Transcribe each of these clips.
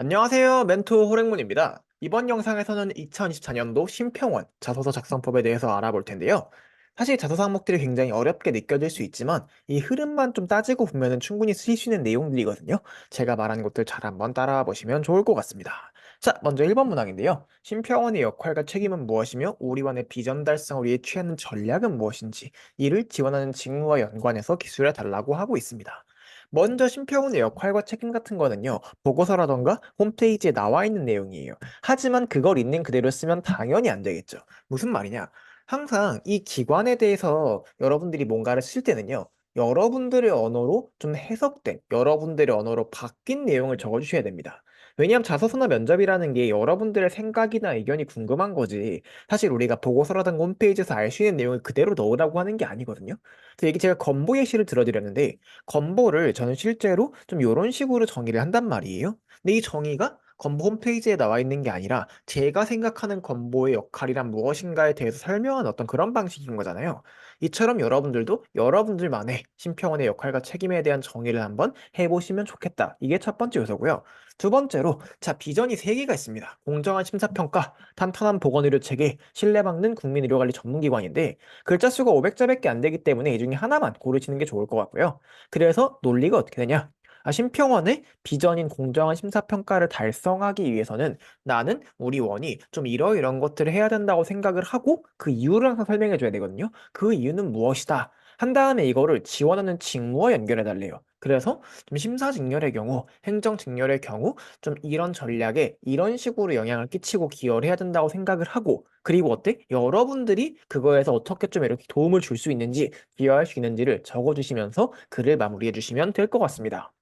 안녕하세요. 멘토 호랭문입니다. 이번 영상에서는 2024년도 심평원 자소서 작성법에 대해서 알아볼 텐데요. 사실 자소서 항목들이 굉장히 어렵게 느껴질 수 있지만 이 흐름만 좀 따지고 보면 충분히 쓰실 수 있는 내용들이거든요. 제가 말한 것들 잘 한번 따라와 보시면 좋을 것 같습니다. 자, 먼저 1번 문항인데요. 심평원의 역할과 책임은 무엇이며 우리원의 비전 달성을 위해 취하는 전략은 무엇인지 이를 지원하는 직무와 연관해서 기술해 달라고 하고 있습니다. 먼저 심평원의 역할과 책임 같은 거는요. 보고서라던가 홈페이지에 나와 있는 내용이에요. 하지만 그걸 있는 그대로 쓰면 당연히 안 되겠죠. 무슨 말이냐? 항상 이 기관에 대해서 여러분들이 뭔가를 쓸 때는요. 여러분들의 언어로 좀 해석된, 여러분들의 언어로 바뀐 내용을 적어 주셔야 됩니다. 왜냐하면 자소서나 면접이라는 게 여러분들의 생각이나 의견이 궁금한 거지. 사실 우리가 보고서라든가 홈페이지에서 알 수 있는 내용을 그대로 넣으라고 하는 게 아니거든요. 그래서 이게 제가 건보 예시를 들어드렸는데 건보를 저는 실제로 좀 요런 식으로 정의를 한단 말이에요. 근데 이 정의가 건보 홈페이지에 나와 있는 게 아니라 제가 생각하는 건보의 역할이란 무엇인가에 대해서 설명하는 어떤 그런 방식인 거잖아요. 이처럼 여러분들도 여러분들만의 심평원의 역할과 책임에 대한 정의를 한번 해보시면 좋겠다. 이게 첫 번째 요소고요. 두 번째로 자 비전이 세 개가 있습니다. 공정한 심사평가, 탄탄한 보건의료 체계, 신뢰받는 국민의료관리 전문기관인데 글자 수가 500자밖에 안 되기 때문에 이 중에 하나만 고르시는 게 좋을 것 같고요. 그래서 논리가 어떻게 되냐? 아, 심평원의 비전인 공정한 심사평가를 달성하기 위해서는 나는 우리 원이 좀 이러이런 것들을 해야 된다고 생각을 하고 그 이유를 항상 설명해 줘야 되거든요. 그 이유는 무엇이다. 한 다음에 이거를 지원하는 직무와 연결해 달래요. 그래서 좀 심사 직렬의 경우, 행정 직렬의 경우 좀 이런 전략에 이런 식으로 영향을 끼치고 기여를 해야 된다고 생각을 하고 그리고 어때? 여러분들이 그거에서 어떻게 좀 이렇게 도움을 줄 수 있는지 기여할 수 있는지를 적어주시면서 글을 마무리해 주시면 될 것 같습니다.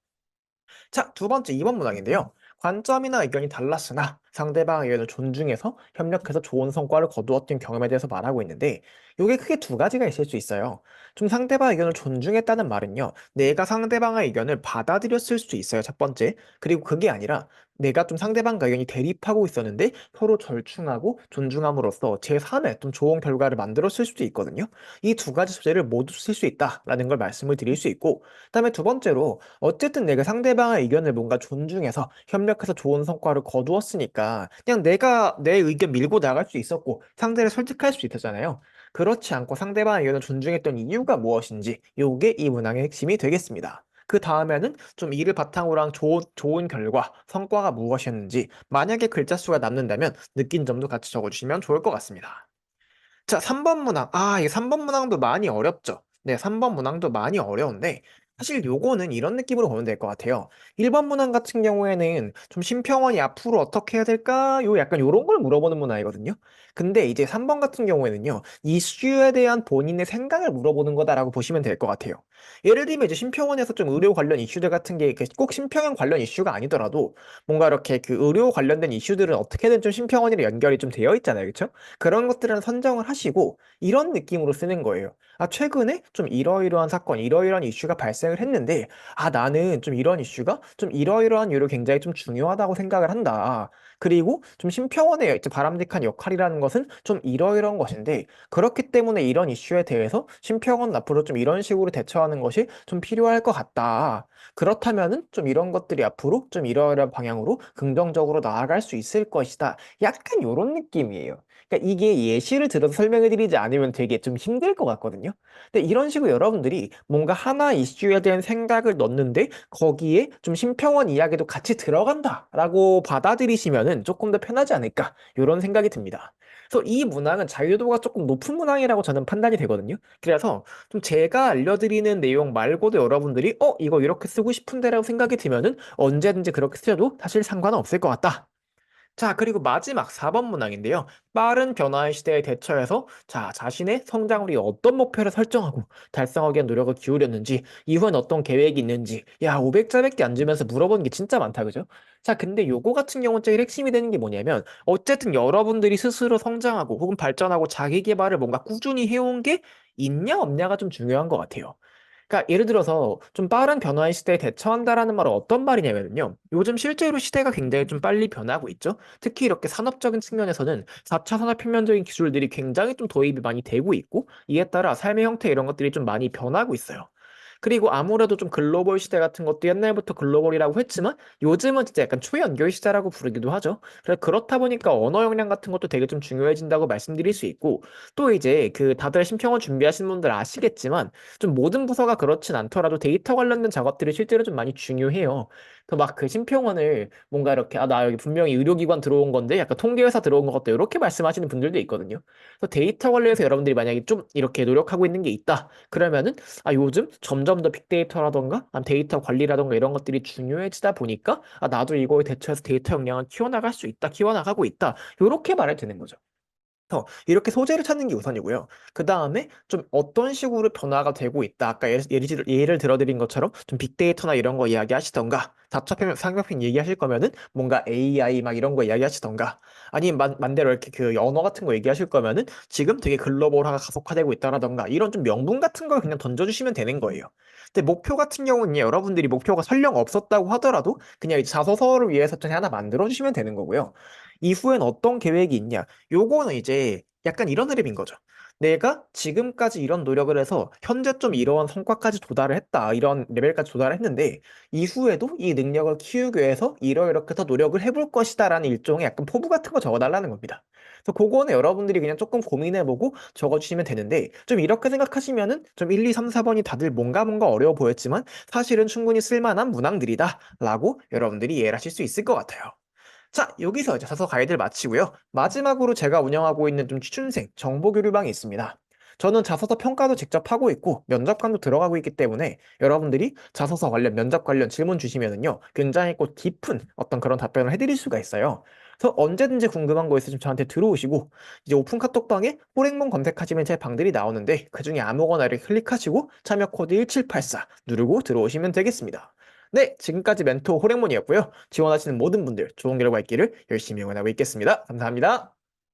자, 두 번째 2번 문항인데요. 관점이나 의견이 달랐으나 상대방의 의견을 존중해서 협력해서 좋은 성과를 거두었던 경험에 대해서 말하고 있는데 이게 크게 두 가지가 있을 수 있어요. 좀 상대방의 의견을 존중했다는 말은요. 내가 상대방의 의견을 받아들였을 수 있어요. 첫 번째. 그리고 그게 아니라 내가 좀 상대방과 의견이 대립하고 있었는데 서로 절충하고 존중함으로써 제3의 좀 좋은 결과를 만들었을 수도 있거든요. 이 두 가지 소재를 모두 쓸 수 있다라는 걸 말씀을 드릴 수 있고 그다음에 두 번째로 어쨌든 내가 상대방의 의견을 뭔가 존중해서 협력해서 좋은 성과를 거두었으 그냥 내가 내 의견 밀고 나갈 수 있었고 상대를 설득할 수 있었잖아요. 그렇지 않고 상대방의 의견을 존중했던 이유가 무엇인지 요게 이 문항의 핵심이 되겠습니다. 그 다음에는 좀 이를 바탕으로 한 좋은, 좋은 결과, 성과가 무엇이었는지 만약에 글자 수가 남는다면 느낀 점도 같이 적어주시면 좋을 것 같습니다. 자, 3번 문항. 아, 이 3번 문항도 많이 어렵죠. 네, 3번 문항도 많이 어려운데 사실 요거는 이런 느낌으로 보면 될 것 같아요. 1번 문항 같은 경우에는 좀 심평원이 앞으로 어떻게 해야 될까? 요 약간 요런 걸 물어보는 문항이거든요. 근데 이제 3번 같은 경우에는요. 이슈에 대한 본인의 생각을 물어보는 거다라고 보시면 될 것 같아요. 예를 들면 이제 심평원에서 좀 의료 관련 이슈들 같은 게 꼭 심평원 관련 이슈가 아니더라도 뭔가 이렇게 그 의료 관련된 이슈들은 어떻게든 좀 심평원이랑 연결이 좀 되어 있잖아요. 그렇죠? 그런 것들은 선정을 하시고 이런 느낌으로 쓰는 거예요. 아, 최근에 좀 이러이러한 사건, 이러이러한 이슈가 발생을 했는데, 아, 나는 좀 이런 이슈가 좀 이러이러한 이유로 굉장히 좀 중요하다고 생각을 한다. 그리고 좀 심평원의 바람직한 역할이라는 것은 좀 이러이러한 것인데, 그렇기 때문에 이런 이슈에 대해서 심평원 앞으로 좀 이런 식으로 대처하는 것이 좀 필요할 것 같다. 그렇다면은 좀 이런 것들이 앞으로 좀 이러이러한 방향으로 긍정적으로 나아갈 수 있을 것이다. 약간 요런 느낌이에요. 그러니까 이게 예시를 들어서 설명해 드리지 않으면 되게 좀 힘들 것 같거든요. 근데 이런 식으로 여러분들이 뭔가 하나 이슈에 대한 생각을 넣는데 거기에 좀 심평원 이야기도 같이 들어간다라고 받아들이시면은 조금 더 편하지 않을까 이런 생각이 듭니다. 그래서 이 문항은 자유도가 조금 높은 문항이라고 저는 판단이 되거든요. 그래서 좀 제가 알려드리는 내용 말고도 여러분들이 어 이거 이렇게 쓰고 싶은데라고 생각이 들면은 언제든지 그렇게 쓰셔도 사실 상관은 없을 것 같다. 자, 그리고 마지막 4번 문항인데요. 빠른 변화의 시대에 대처해서 자, 자신의 성장을 위해 어떤 목표를 설정하고 달성하기 위한 노력을 기울였는지, 이후엔 어떤 계획이 있는지, 야, 500자밖에 안 주면서 물어보는 게 진짜 많다, 그죠? 자, 근데 요거 같은 경우는 제일 핵심이 되는 게 뭐냐면, 어쨌든 여러분들이 스스로 성장하고 혹은 발전하고 자기 개발을 뭔가 꾸준히 해온 게 있냐, 없냐가 좀 중요한 것 같아요. 그러니까 예를 들어서 좀 빠른 변화의 시대에 대처한다라는 말은 어떤 말이냐면요. 요즘 실제로 시대가 굉장히 좀 빨리 변하고 있죠. 특히 이렇게 산업적인 측면에서는 4차 산업 혁명적인 기술들이 굉장히 좀 도입이 많이 되고 있고 이에 따라 삶의 형태 이런 것들이 좀 많이 변하고 있어요. 그리고 아무래도 좀 글로벌 시대 같은 것도 옛날부터 글로벌이라고 했지만 요즘은 진짜 약간 초연결 시대라고 부르기도 하죠. 그래서 그렇다 보니까 언어 역량 같은 것도 되게 좀 중요해진다고 말씀드릴 수 있고 또 이제 그 다들 심평원 준비하시는 분들 아시겠지만 좀 모든 부서가 그렇진 않더라도 데이터 관련된 작업들이 실제로 좀 많이 중요해요. 그 막 그 심평원을 뭔가 이렇게 아 나 여기 분명히 의료기관 들어온 건데 약간 통계회사 들어온 것 같다 이렇게 말씀하시는 분들도 있거든요. 그래서 데이터 관련해서 여러분들이 만약에 좀 이렇게 노력하고 있는 게 있다 그러면은 아 요즘 점점 더 빅데이터라던가 아니면 데이터 관리라던가 이런 것들이 중요해지다 보니까 아 나도 이거에 대처해서 데이터 역량을 키워나갈 수 있다 키워나가고 있다 이렇게 말해도 되는 거죠. 어 이렇게 소재를 찾는 게 우선이고요. 그 다음에 좀 어떤 식으로 변화가 되고 있다. 아까 예를 예를 예를 들어 드린 것처럼 좀 빅데이터나 이런 거 이야기하시던가 4차 평 산업혁명 얘기하실 거면은 뭔가 AI 막 이런 거 이야기하시던가 아니면 만 만대로 이렇게 그 언어 같은 거 얘기하실 거면은 지금 되게 글로벌화가 가속화되고 있다라던가 이런 좀 명분 같은 걸 그냥 던져 주시면 되는 거예요. 근데 목표 같은 경우는 여러분들이 목표가 설령 없었다고 하더라도 그냥 이 자소서를 위해서 좀 하나 만들어 주시면 되는 거고요. 이후엔 어떤 계획이 있냐? 요거는 이제 약간 이런 흐름인 거죠. 내가 지금까지 이런 노력을 해서 현재 좀 이러한 성과까지 도달을 했다. 이런 레벨까지 도달을 했는데 이후에도 이 능력을 키우기 위해서 이러이렇게 더 노력을 해볼 것이다라는 일종의 약간 포부 같은 거 적어달라는 겁니다. 그래서 그거는 여러분들이 그냥 조금 고민해보고 적어주시면 되는데 좀 이렇게 생각하시면은 좀 1, 2, 3, 4번이 다들 뭔가 뭔가 어려워 보였지만 사실은 충분히 쓸만한 문항들이다 라고 여러분들이 이해를 하실 수 있을 것 같아요. 자, 여기서 이제 자소 가이드를 마치고요. 마지막으로 제가 운영하고 있는 좀 취준생 정보 교류방이 있습니다. 저는 자소서 평가도 직접 하고 있고 면접관도 들어가고 있기 때문에 여러분들이 자소서 관련 면접 관련 질문 주시면은요 굉장히 꼭 깊은 어떤 그런 답변을 해드릴 수가 있어요. 그래서 언제든지 궁금한 거 있으시면 저한테 들어오시고 이제 오픈 카톡방에 호랭몬 검색하시면 제 방들이 나오는데 그 중에 아무거나를 클릭하시고 참여 코드 1784 누르고 들어오시면 되겠습니다. 네, 지금까지 멘토 호랭몬이었고요. 지원하시는 모든 분들 좋은 결과 있기를 열심히 응원하고 있겠습니다. 감사합니다.